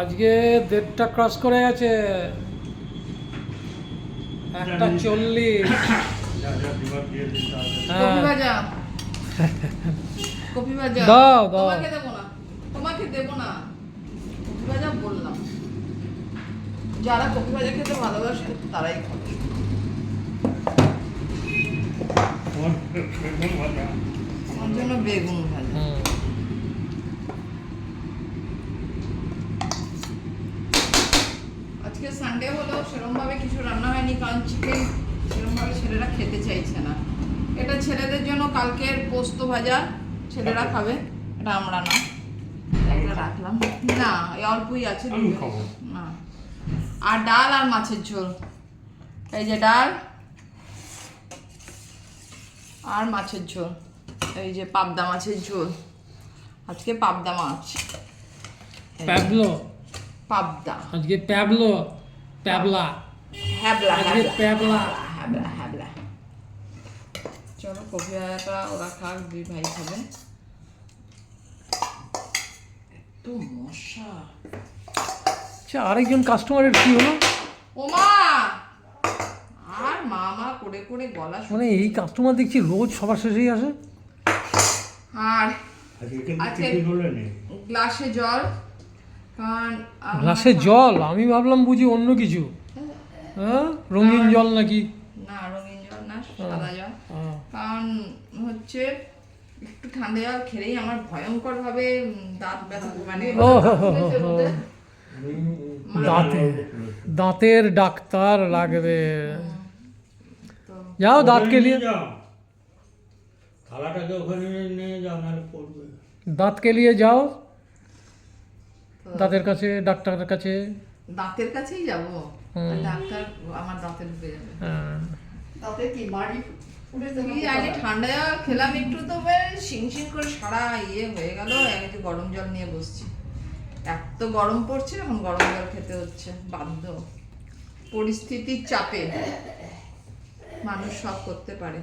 আজকে দেড়টা ক্রস করে গেছে। একটা চল্লিশ। দাও, দাও। তোমাকে দেবো না। তোমাকে দেবো না। কপি ভাজা বললাম। যারা কপি ভাজা খেতে ভালোবাসে তারাই খাবে। আমার জন্য বেগুন ভাজা। আজকে সানডে হলো সেরকমভাবে কিছু রান্না হয়নি কারণ চিকেন সেরকমভাবে ছেলেরা খেতে চাইছে না। এটা ছেলেদের জন্য কালকের পোস্ত ভাজা ছেলেরা খাবে এটা আমরা না। একটা রাখলাম। না এই অল্পই আছে না। আর ডাল আর মাছের ঝোল। এই যে ডাল আর মাছের ঝোল। এই যে পাবদা মাছের ঝোল। আজকে পাবদা মাছ। প্যাবলো পাবদা। আজকে প্যাবলো প্যাবলা। হ্যাবলা আজকে প্যাবলা। হ্যাবলা হ্যাবলা। চলো কফি ওরা খাক দুই ভাই খাবে এত মশা। আচ্ছা আরেকজন কাস্টমারের কি হলো? ওমা! আর মামা করে করে গলা শুনে মানে এই কাস্টমার দেখছি রোজ সবার শেষেই আসে? আর নি? গ্লাসে জল। কারণ গ্লাসে জল আমি ভাবলাম বুঝি অন্য কিছু। হ্যাঁ? রঙিন জল নাকি? না রঙিন জল না সাদা জল। হ্যাঁ। কারণ হচ্ছে একটু ঠান্ডা জল খেলেই আমার ভয়ঙ্কর ভাবে দাঁত ব্যথা মানে হো। দাঁতে দাঁতের ডাক্তার লাগবে। যাও দাঁত কে লিয়ে থালাটাকে ওখানে নিয়ে যাও নাহলে পড়বে। দাঁত কে লিয়ে যাও। দাঁতের কাছে ডাক্তারের কাছে? দাঁতের কাছেই যাব। ডাক্তার আমার দাঁতে ঢুকে যাবে। হ্যাঁ। দাঁতে কি কি জানি ঠান্ডা জল খেলাম একটু তো শিং করে সারা ইয়ে হয়ে গেল একটু গরম জল নিয়ে বসছি। এত গরম পড়ছে এখন গরম জল খেতে হচ্ছে বাধ্য। পরিস্থিতির চাপে মানুষ সব করতে পারে।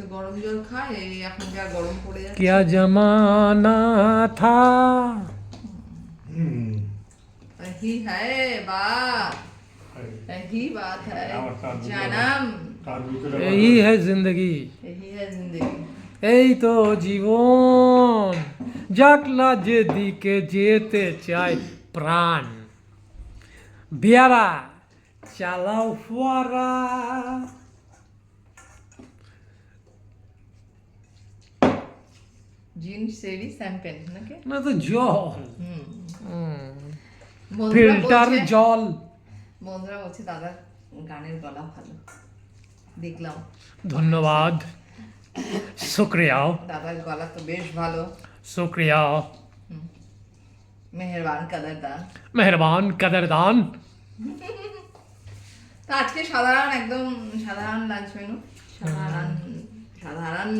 তো গরম জল খায় এই এখন যা গরম পড়ে যাচ্ছে क्या जमाना था হুম ही है बात यही बात है আবার তার ভিতরে- জানাম তার ভিতরে यही है जिंदगी यही है जिंदगी এই তো জীবন জাকলা যেদিকে যেতে চায় প্রাণ বিয়ারা চালাও ফুয়ারা জিন সেরি স্যাম্পেন নাকি? না তো জল। হুম। হুম। ফিল্টার জল। বন্ধুরা বলছে দাদার গানের গলা ভালো। দেখলাম। ধন্যবাদ। শুক্রিয়া। দাদার গলা তো বেশ ভালো। শুক্রিয়া। মেহেরবান কাদারদান মেহরবান কদরদান তো আজকে সাধারণ একদম সাধারণ লাঞ্চ মেনু সাধারণ সাধারণ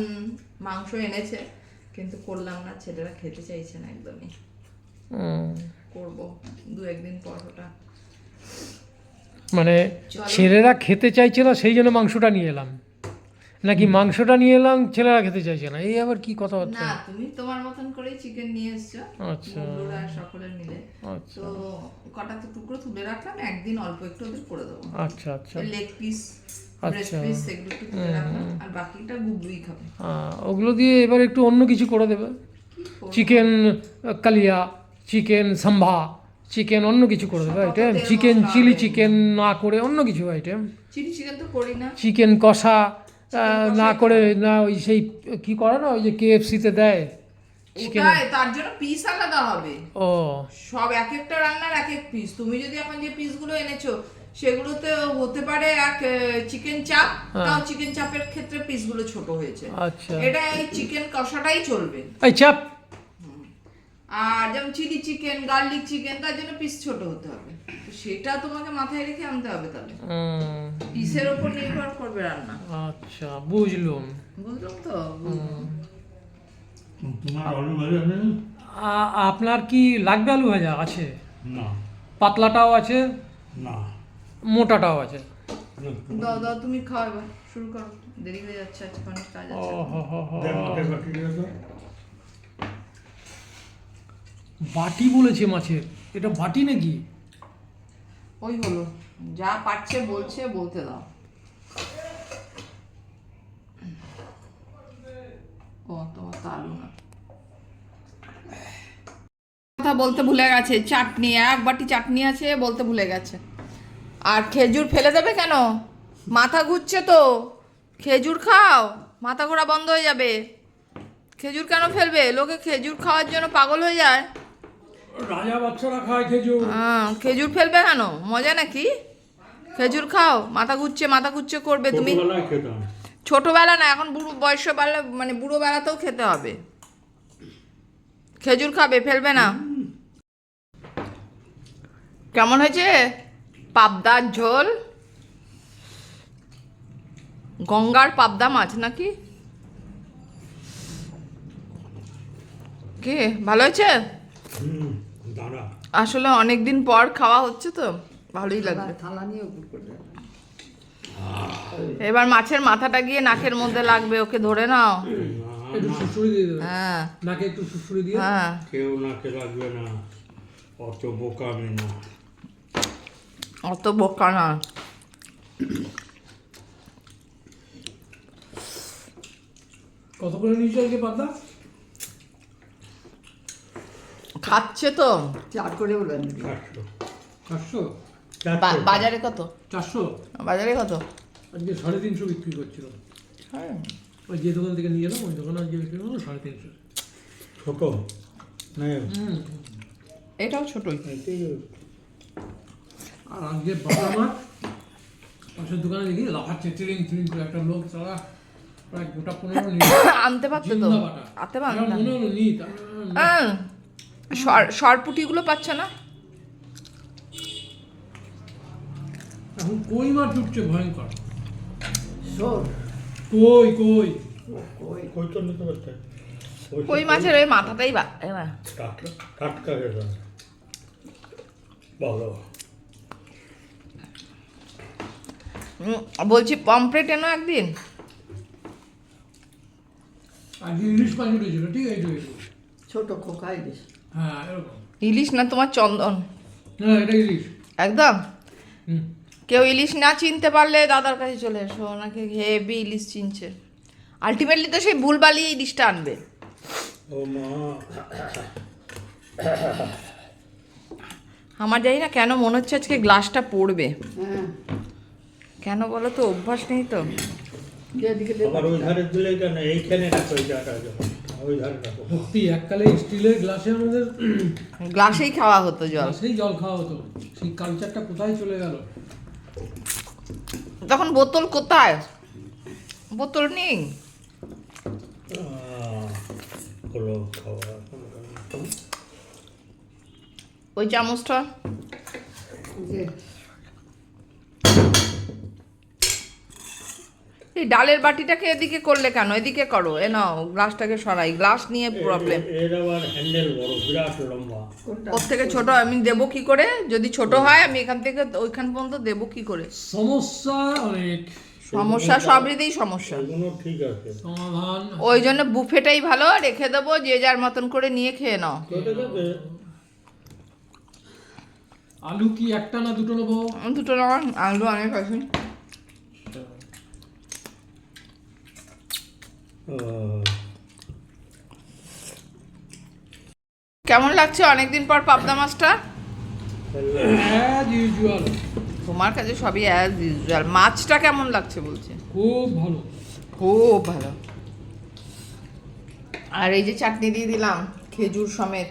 মাংস এনেছে। কিন্তু করলাম না ছেলেরা খেতে চাইছে না একদমই। করব দু একদিন পর ওটা। মানে ছেলেরা খেতে চাইছে না সেই জন্য মাংসটা নিয়ে এলাম। নাকি মাংসটা নিয়ে এলাম ছেলেরা খেতে চাইছে না। এই আবার কি কথাবার্তা না তুমি তোমার মতন করেই চিকেন নিয়ে এসছো। আচ্ছা। বন্ধুরা সকলের মিলে। আচ্ছা। তো কটা তো টুকরো তুলে রাখলাম একদিন অল্প একটু ওদের করে দেবো। আচ্ছা আচ্ছা। Leg piece. আচ্ছা। আর বাকিটা গুবলুই খাবে। ওগুলো দিয়ে এবার একটু অন্য কিছু করে দেবে। চিকেন কালিয়া চিকেন সাম্ভা চিকেন অন্য কিছু করে দেবে আইটেম চিকেন চিলি চিকেন না করে অন্য কিছু আইটেম চিলি চিকেন তো করি না। চিকেন কষা না করে না ওই সেই কি করে না ওই যে কেএফসিতে দেয়। ওটাই তার জন্য পিস আলাদা হবে। ও। সব এক একটা রান্নার এক এক পিস তুমি যদি এখন যে পিসগুলো এনেছো সেগুলোতে হতে পারে এক চিকেন চাপ হ্যাঁ। তাও চিকেন চাপের ক্ষেত্রে পিসগুলো ছোট হয়েছে। আচ্ছা। এটা এই চিকেন কষাটাই চলবে। এই চাপ আর যেমন চিলি চিকেন গার্লিক চিকেন তার জন্য পিস ছোট হতে হবে। সেটা তোমাকে মাথায় রেখে আনতে হবে তাহলে। পিসের ওপর নির্ভর করবে রান্না। আচ্ছা বুঝলুম। বুঝলাম তো? তোমার আলু ভাজা নেই আপনার কি লাগবে আলু ভাজা? আছে? না। পাতলাটাও আছে? না। মোটাটাও আছে। দাও দাও তুমি খাও এবার শুরু করো। দেরি হয়ে যাচ্ছে আজকে অনেক কাজ আছে। বাটি বলেছে মাছের। এটা বাটি নাকি? ওই হলো। যা পারছে বলছে বলতে দাও। ও তোমার তো আলু না। কথা বলতে ভুলে গেছে চাটনি এক বাটি চাটনি আছে বলতে ভুলে গেছে। আর খেজুর ফেলে দেবে কেন? মাথা ঘুরছে তো। খেজুর খাও মাথা ঘোরা বন্ধ হয়ে যাবে। খেজুর কেন ফেলবে? লোকে খেজুর খাওয়ার জন্য পাগল হয়ে যায়। রাজা বাচ্চারা খায় খেজুর। হ্যাঁ, খেজুর ফেলবে কেন? মজা নাকি? খেজুর খাও মাথা ঘুরছে মাথা ঘুরছে করবে তুমি। ছোটবেলা না এখন বুড়ো বয়সবেলা মানে বুড়ো বেলাতেও খেতে হবে। খেজুর খাবে ফেলবে না। কেমন হয়েছে? পাবদার ঝোল? গঙ্গার পাবদা মাছ নাকি? কে? ভালো হয়েছে? আসলে অনেক দিন পর খাওয়া হচ্ছে তো ভালোই লাগবে। এবার মাছের মাথাটা গিয়ে নাকের মধ্যে লাগবে ওকে ধরে নাও। হ্যাঁ। নাকে একটু দিয়ে। হ্যাঁ। কেউ নাকে লাগবে না অত বোকা আমি না। অত বোকা না কত করে নিয়েছো আজকে পাতা খাচ্ছে তো চার করে বলবেন চারশো বাজারে কত চারশো বাজারে কত আজকে সাড়ে তিনশো বিক্রি করছিল ওই যে দোকান থেকে নিয়ে এলাম ওই দোকানে আজকে বিক্রি করল সাড়ে তিনশো ছোট নেই এটাও ছোটই আর আজকে বাবা মা পাশের দোকানে দেখি লাফাচ্ছে ট্রেন ট্রেন করে একটা লোক তারা প্রায় গোটা পনেরো আনতে পারতো তো? আনতে পারতাম মনে হলো নি হ্যাঁ সরপুটিগুলো পাচ্ছ না? এখন কই মাছ ঢুকছে ভয়ঙ্কর? কই কই? ওই কই তো নিতে পারতে? কই মাছের ওই মাথাটাই বা টাটকা টাটকা ভালো বলছি পমপ্লেট এনো একদিন? ইলিশ মাছ উঠেছিল ঠিক আছে ছোট খোকাই দিস হ্যাঁ ইলিশ না তোমার চন্দন? এটা ইলিশ। একদম? কেউ ইলিশ না চিনতে পারলে দাদার কাছে চলে এসো ওনাকে হেভি ইলিশ চিনছে। আলটিমেটলি তো সেই ভুলবালি ইলিশটা আনবে। আমার জানি না কেন মনে হচ্ছে আজকে গ্লাসটা পড়বে। হ্যাঁ। কেন বলো তো? অভ্যাস নেই তো। সত্যি এককালে স্টিলের গ্লাসে আমাদের গ্লাসেই খাওয়া হতো জল। গ্লাসেই জল খাওয়া হতো। সেই কালচারটা কোথায় চলে গেল? তখন বোতল কোথায়? বোতল নেই। ওই চামচটা। এই ডালের বাটিটাকে এদিকে করলে কেন? এদিকে করো এ নাও গ্লাসটাকে সরাই গ্লাস নিয়ে প্রবলেম এর আবার হ্যান্ডেল বড় বিরাট লম্বা। ওর থেকে ছোট আমি দেবো কি করে? যদি ছোট হয় আমি এখান থেকে ওইখান পর্যন্ত দেবো কি করে? সমস্যা অনেক। সমস্যা সবরিতেই সমস্যা। ঠিক আছে। সমাধান। ওই জন্য বুফেটাই ভালো রেখে দেবো যে যার মতন করে নিয়ে খেয়ে নাও। আলু কি একটা না দুটো নেব? দুটো নেওয়ার আলু অনেক আছে। কেমন লাগছে অনেকদিন পর পাবদা মাছটা? তোমার কাছে সবই অ্যাজ ইউজুয়াল মাছটা কেমন লাগছে বলছে? খুব ভালো। খুব ভালো। আর এই যে চাটনি দিয়ে দিলাম খেজুর সমেত।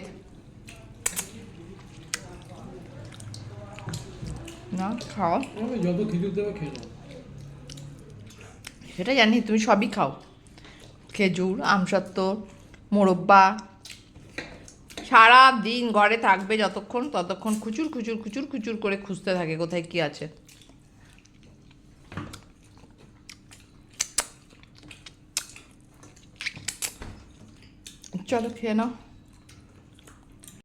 না খাও। যত খেজুর দেবে খেয়ে সেটা জানি তুমি সবই খাও। খেজুর, আমসত্ব, মোরব্বা। সারা দিন ঘরে থাকবে যতক্ষণ, ততক্ষণ খুচুর খুচুর খুচুর খুচুর করে খুঁজতে থাকে কোথায় কি আছে। চলো খেয়ে নাও।